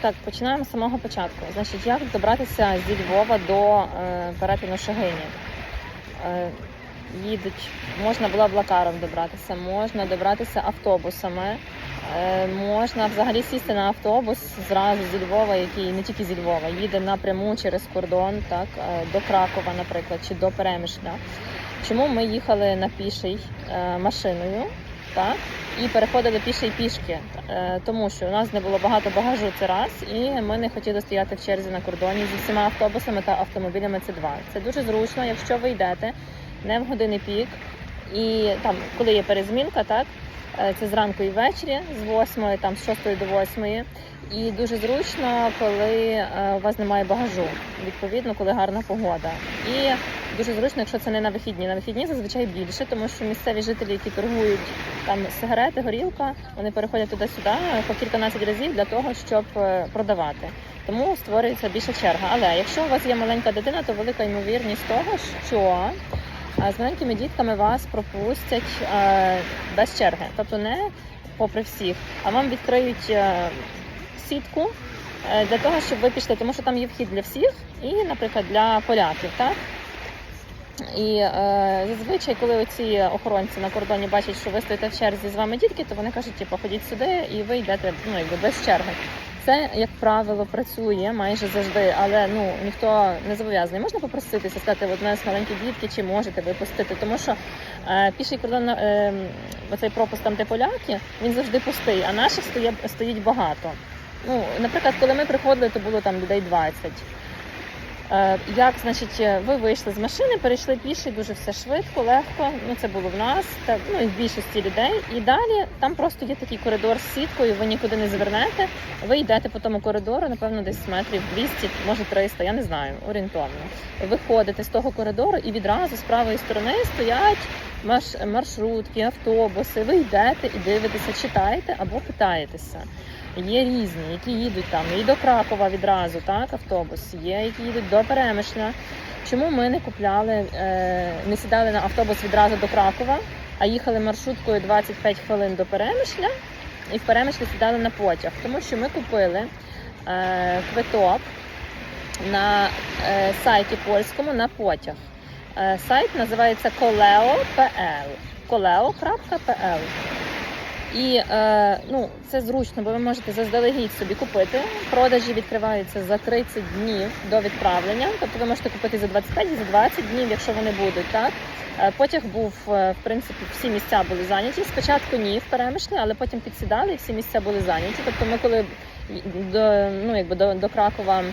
Так, починаємо з самого початку. Значить, як добратися зі Львова до е, перетину Шагині? Е, їдуть, можна Блаблакаром добратися, можна добратися автобусами, е, можна взагалі сісти на автобус зразу зі Львова, який не тільки зі Львова, їде напряму через кордон, так, е, до Кракова, наприклад, чи до Перемишля. Чому ми їхали на піший е, машиною? Так, і переходили піше й пішки, Е, тому що у нас не було багато багажу це раз, і ми не хотіли стояти в черзі на кордоні зі всіма автобусами та автомобілями. Це два. Це дуже зручно, якщо ви йдете не в години пік, і там, коли є перезмінка, так е, це зранку і ввечері, з 8, там з 6 до 8. І дуже зручно, коли е, у вас немає багажу, відповідно, коли гарна погода. І дуже зручно, якщо це не на вихідні. На вихідні зазвичай більше, тому що місцеві жителі, які торгують там сигарети, горілка, вони переходять туди-сюди по кільканадцять разів для того, щоб е, продавати. Тому створюється більша черга. Але якщо у вас є маленька дитина, то велика ймовірність того, що з маленькими дітками вас пропустять е, без черги, тобто не попри всіх, а вам відкриють е, сітку е, для того, щоб ви пішли, тому що там є вхід для всіх і, наприклад, для поляків, так? І е, зазвичай, коли оці охоронці на кордоні бачать, що ви стоїте в черзі з вами дітки, то вони кажуть, типу, ходіть сюди і ви йдете ну, якби без черги. Це, як правило, працює майже завжди, але ну ніхто не зобов'язаний. Можна попроситися, сказати, от у нас маленькі дітки, чи можете ви пустити, тому що е, піший кордон, е, оцей пропуск там, де поляки, він завжди пустий, а наших стоїть, стоїть багато. Ну, наприклад, коли ми приходили, то було там людей 20. Е, Як, значить, е, ви вийшли з машини, перейшли піші, дуже все швидко, легко. Ну це було в нас, так ну і в більшості людей. І далі там просто є такий коридор з сіткою. Ви нікуди не звернете. Ви йдете по тому коридору, напевно, десь метрів 200, може 300, я не знаю, орієнтовно. Виходите з того коридору, і відразу з правої сторони стоять марш- маршрутки, автобуси. Ви йдете і дивитеся, читаєте або питаєтеся. Є різні, які їдуть там і до Кракова відразу, так, автобус, є, які їдуть до Перемишля. Чому ми не купляли, е, не сідали на автобус відразу до Кракова, а їхали маршруткою 25 хвилин до Перемишля і в Перемишлі сідали на потяг? Тому що ми купили е, квиток на е, сайті польському на потяг. Сайт називається koleo.pl koleo.pl і е, ну, це зручно, бо ви можете заздалегідь собі купити. Продажі відкриваються за 30 днів до відправлення. Тобто ви можете купити за 25 і за 20 днів, якщо вони будуть. Так Е, потяг був е, в принципі всі місця були зайняті. Спочатку ні в перемишлі, але потім підсідали і всі місця були зайняті. Тобто, ми коли до ну якби до, до Кракова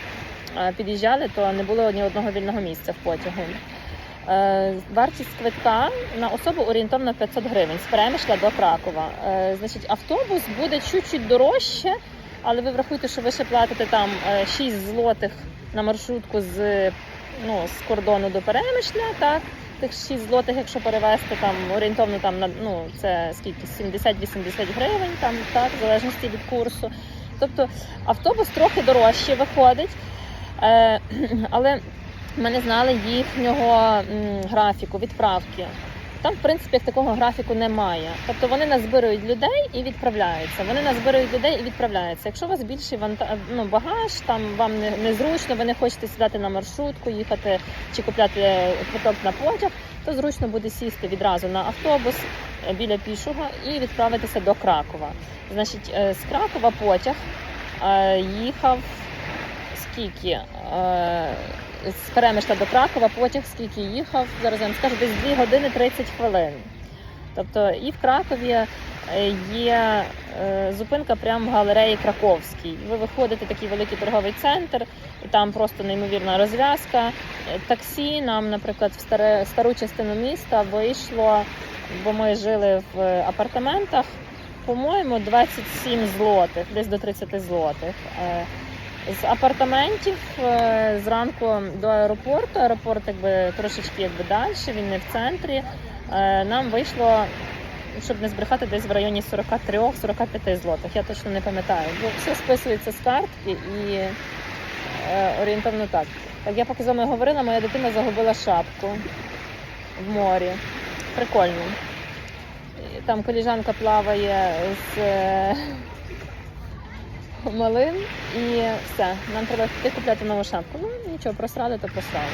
е, під'їжджали, то не було ні одного вільного місця в потягу. Е, Вартість квитка на особу орієнтовно 500 гривень з перемишля до Кракова. Е, Значить, автобус буде чуть-чуть дорожче, але ви врахуйте, що ви ще платите там е, 6 злотих на маршрутку з, ну, з кордону до перемишля. Так, тих 6 злотих, якщо перевезти там орієнтовно там на ну це скільки 70-80 гривень, там так, в залежності від курсу. Тобто автобус трохи дорожче виходить. Е, але ми не знали їхнього графіку відправки. Там, в принципі, такого графіку немає. Тобто вони назбирують людей і відправляються. Вони назбирують людей і відправляються. Якщо у вас більший ванта... ну, багаж, там вам не, незручно, ви не хочете сідати на маршрутку, їхати чи купляти квиток на потяг, то зручно буде сісти відразу на автобус е, біля пішого і відправитися до Кракова. Значить, е, з Кракова потяг е, їхав скільки? Е, з Перемишля до Кракова потяг скільки їхав, зараз я вам скажу, десь 2 години 30 хвилин. Тобто і в Кракові е, є е, зупинка прямо в галереї Краковській. Ви виходите в такий великий торговий центр, і там просто неймовірна розв'язка. Е, Таксі нам, наприклад, в старе, стару частину міста вийшло, бо ми жили в апартаментах, по-моєму, 27 злотих, десь до 30 злотих. З апартаментів е, зранку до аеропорту. Аеропорт якби трошечки якби далі, він не в центрі. Е, Нам вийшло, щоб не збрехати, десь в районі 43-45 злотих. Я точно не пам'ятаю. Бо все списується з картки і е, орієнтовно так. Як я поки з вами говорила, моя дитина загубила шапку в морі. Прикольно. Там коліжанка плаває з. Малин і все. Нам треба йти купляти нову шапку. Ну нічого, просрали, то просрали.